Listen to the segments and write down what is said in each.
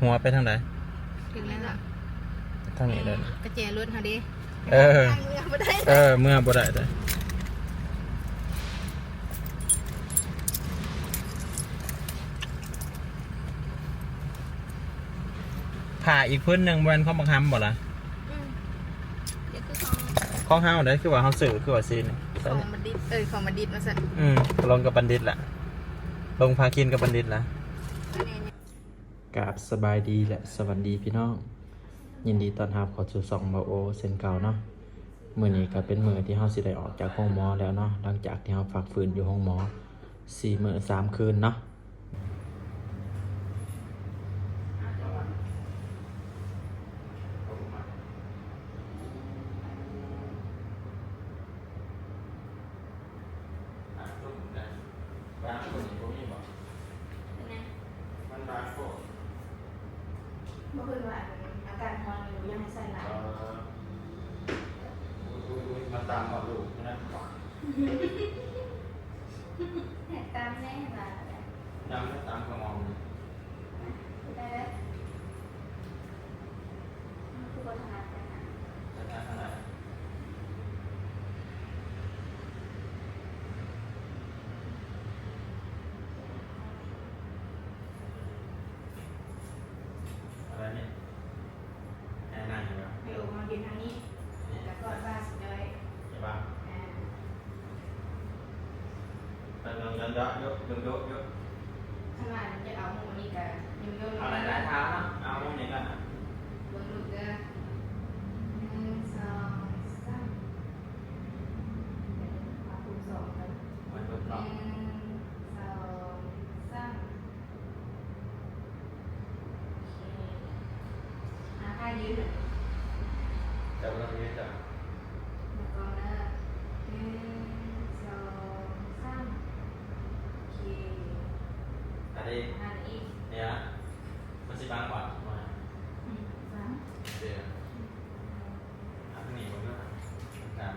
หัวไปทางไหนถึงแล้วล่ะทางนี้เลยกระเจรถเฮาดิเออทางเรือบ่ได้เออ เมื่อบ่ได้เลยผ่าอีกพื้นหนึ่งบนเขาบังคับบ่ล่ะอืมเดี๋ยวคือของข้องเฮาได้คือว่าเฮาสื่อคือว่าซีนของมันดิบเอ้ยของมันดิบมาสั่นอืมลงกับบัณฑิตแหละลงพาคินกับบัณฑิตละ อันนี้เนี่ย กราบสบายดีและสวัสดีพี่น้อง ยินดีต้อนรับขอสู่สองบาโอเซนเก่าเนาะมือนี้ก็เป็นมือที่เฮาสิได้ออกจากห้องหมอแล้วเนาะหลังจากที่เฮาฝากฝืนอยู่ห้องหมอสี่มือสามคืนเนาะมันบางโค เมื่อคืนว่าอาการฮอนอยู่ยังให้ใส่หลาย มันตามกับลูกนะ แหก ตามแน่มาได้ยังไม่ตามกระมองเลยคือบ่ถนัดกันนะ จะได้เท่าไหร่อะไรเนี่ยแอนนั่งอยู่แล้ว ให้ออกมากินทางนี้ แล้วก็บ้าสุดเลย ใช่ปะ อ่า แต่ เงินเงินเยอะเยอะเยอะเยอะเยอะข้างหน้ามันจะเอาหมูนี่กับยุ่งยุ่งเอาอะไรได้เท้านะเอาตรงนี้กันนะ บนลูกเด้อหนึ่งสองสามเอาคูณสองกัน มันจบ ห เนาะ นึ่งสองสามโอเคอาท่ายืนหน่อย แต่วันนี้จะ แล้วก็เนอะหนึ่งสองสามโอเค อันนี้ อันอีก เนี่ยมันสิบางกว่ามา อืมสาม เดี๋ยวอันนี้มันก็งาน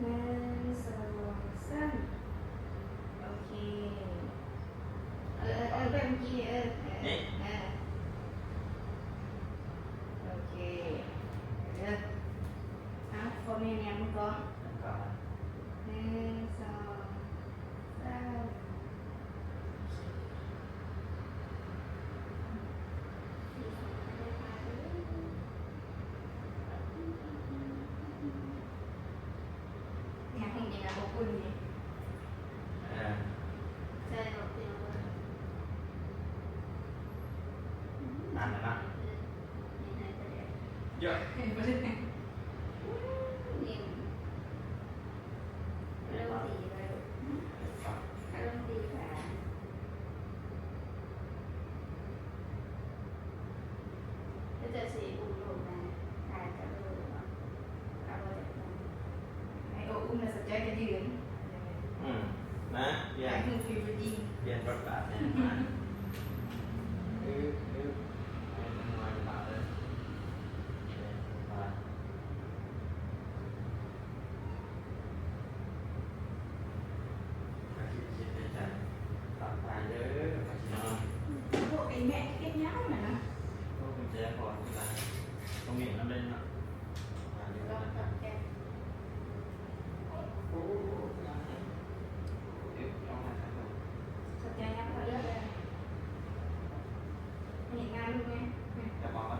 หนึ่งสองสามโอเค เออเออแบบเมื่อกี้เออเออเออโอเคเออ เอาพอแม่แนมก่อนหนึ่งสองสามเนี่ยคงจะงานอบอุ่นดีใช่หรอกเดียวเลย อ่านนะเยอะ เห็นไหมเนี่ยนิ่มเริ่มดีเลยเริ่มดีค่ะก็จะสีอุ่นลงนะทานจะรู้ว่าเอาไว้ไอโออุ้มน่ะสนใจจะยืน อืมนะเปลี่ย อยาน กคือฟิวดี เปลี่ยนบทบาทเนี่ยมาเออเออให้มันน้อยบาทเลยมาคิดในใจตัดตายเด้อมาชินอน พวกไอ้แม่เก็บย้ำน่ะนะ พวกกุญแจพอที่ร้านตรงนี้นั่นเลยนะมาเดี๋ยว ลอง นะค ตั รับ ดแกะ โอ้โหเอ๊ะเอามาครับ สนใจย้ำเขาเยอะเลยเห็นงานลูกไหม จะบอกว่า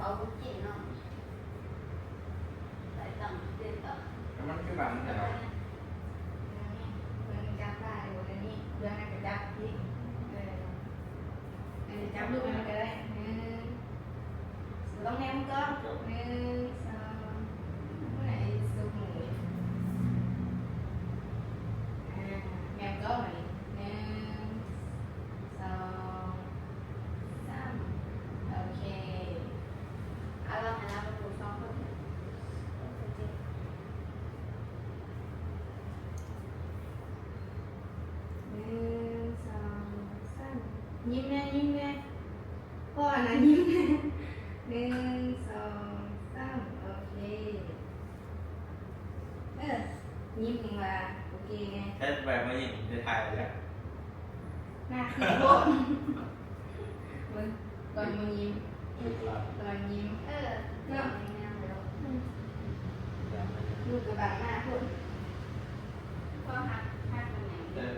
เอาบุกกินเนาะใส่ต่ำเต็มต่ำมันคือบางแต่เราเพื่อนจับได้หมดอันนี้เพื่อนให้ไปจับที่เอออันนี้จับลูกมันก็ได้หนึ่งต้องแนมก่อนหนึ่งสองไหนสุกหมูอ่าแนมก็ไหนหนึ่งสองสามโอเคเอาเราให้เราไปปลูกช่องเพิ่มโอเค หนึ่งสองสาม ยิ้มแม่ยิ้มแม่พ่อนะยิ้มแม่หนึ่งสองสามโอเคยิ้มยังว่าโอเคไงแค่แบบมายิงในไทยแล้ว หน้าขี้โบนมึงก่อนมึงยิ้มลูกหลานก่อนยิ้ม เออเนาะแบบมายิงลูกกระบาดหน้าพุ่นก็หักหักตรงไหนเออ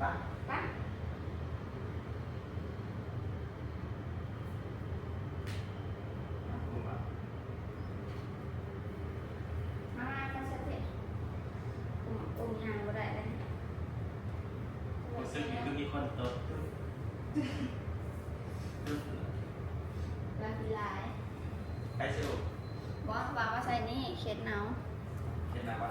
ปะ ปั๊บมาก็จะเสร็จอุ้มอุ้มยางก็ได้เลย รู้สึกคือมีคนโต ลากีฬา ไปสิลูกบอกว่าว่าใส่นี่เข็ดเนาเห็นไหมวะ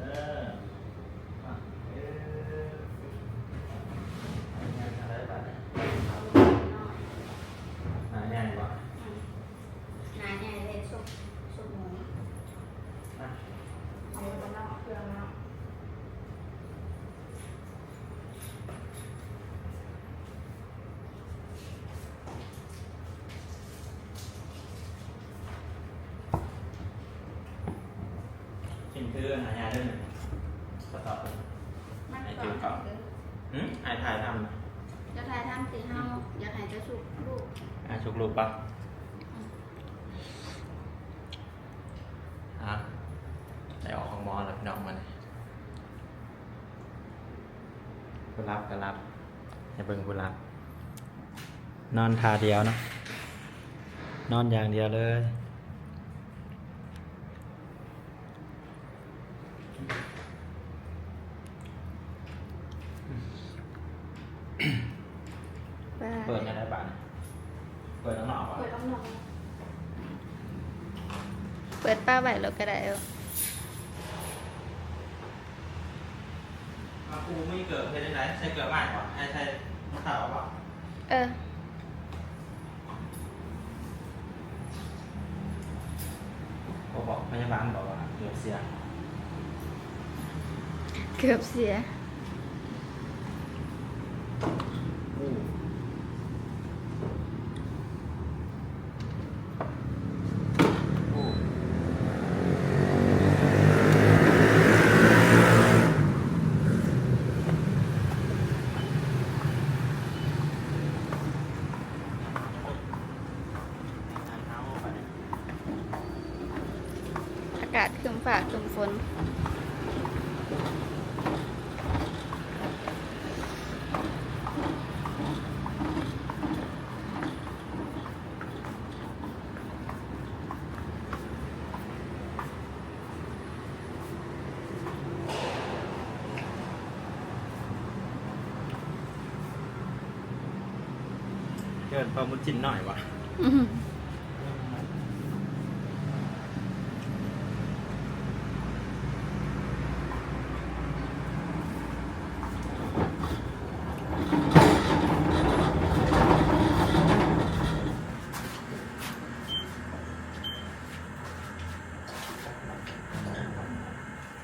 เอออะเออยังอะไรบ้างเนี่ย เอาลงหน่อย อะยังไงวะ นายเนี่ยเลยสุกสุกหมู อะ เอาไปนอกเครื่องนอก กินคือหายาด้วยหนึ่งขอตอบมันให้ก่จิ้อมนก่อนหืมหายถ่ายทจะถ่ายทำสีเฮาอยากให้จะสุกลูกำอะชุกรูปปะฮะได้ออกของหมอแล้วพี่น้องมันผู้รับก็รับอย่าเบิ่งผู้รับ นอนทาเดียวเนอะนอนอย่างเดียวเลย เปิดในได้บ้านเปิดข้างนอกปะ เปิดต้องนอน เป้าไหวแล้วก็ได้เออมาคูไม่เกิดเพศได้ไหนใช่เกิดใหม่ปะให้ใช้มะขาวปะเออก็บอกพยาบาลบอกว่าเกือบเสีย เกือบเสีย อากาศครึมฟ้าครึมฝน เกินปลามุจินหน่อยวะ อื้อหือ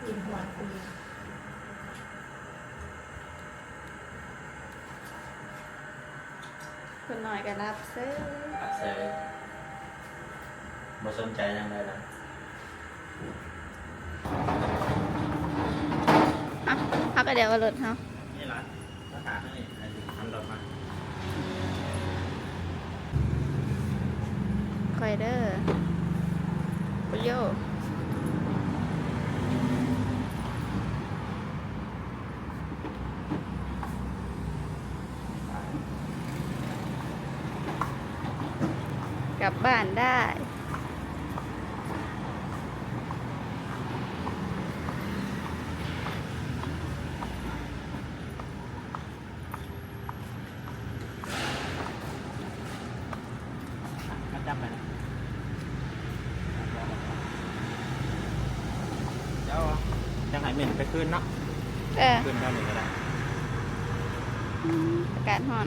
กินหัวคุย คนหน่อยก็รับเซ้ออักเสบบ่สนใจยังไงนะอะเอาก็เดี๋ยวเอารถเฮานี่ร้านสถานนี่อันนี้ทำดอกมาคอยเด้อปุโยกลั บบ้านได้ มาจับไปนะเจ้าจังไหนเหม็นไปคืนเนาะเออคืนเจ้าหนึ่งก็ได้ อากาศร้อน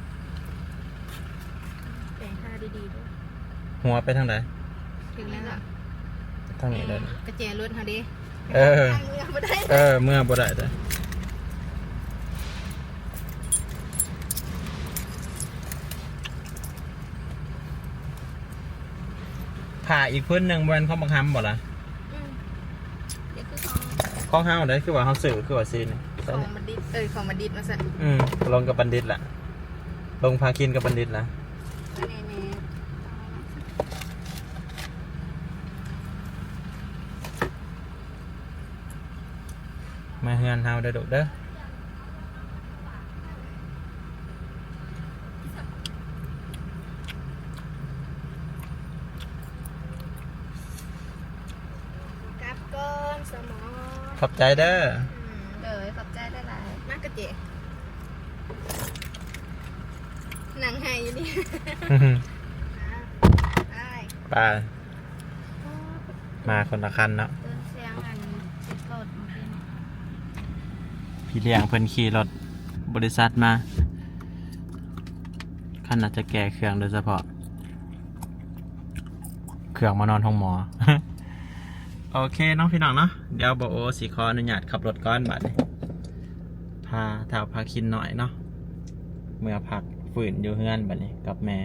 หัวไปทางไหนถึงแล้วก็ทางนี้เลยกระเจรถเขาดิเออ ทางเรือไม่ได้เออ เมื่อบ่ได้เลยผ่าอีกพื้นหนึ่งบนเขาบังคับบ่ล่ะอืมเดี๋ยวคือของข้องห้าวได้คือว่าเขาสื่อคือว่าซีนของมันดิดเออของมันดิดมาสั่นอืมลงกับบัณฑิตล่ะ ลงพาคินกับบัณฑิตล่ะ อันนี้นี่ มาเฮือนเฮาเด้อดุเด้อกลับก้อนสมองขอบใจเด้อเดี๋ยวขอบใจได้หลายมากกระเจหนังไห้อยู่นี่ได้ไปมาคนละคันเนาะ เดินเสียงอันติดรถเมื่อกี้นี่ พี่เลี้ยงเพิ่นขี่รถบริษัทมาคันอาจจะแก้เครื่องโดยเฉพาะ เครื่องมานอนห้องหมอ โอเคเน้องพี่น้องเนาะเดี๋ยวบอโอสีขออนุญาตขับรถก้อนบัดนี้พาเท้าพาคินหน่อยเนาะเมื่อพักฝืนอยู่เฮือนบัดนี้กับแม่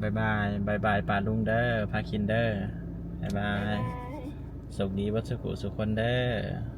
บายบายบายบายป่าลุงเด้อพาคินเด้อบายบายสุขดีวัสุขุสุขคนเด้อ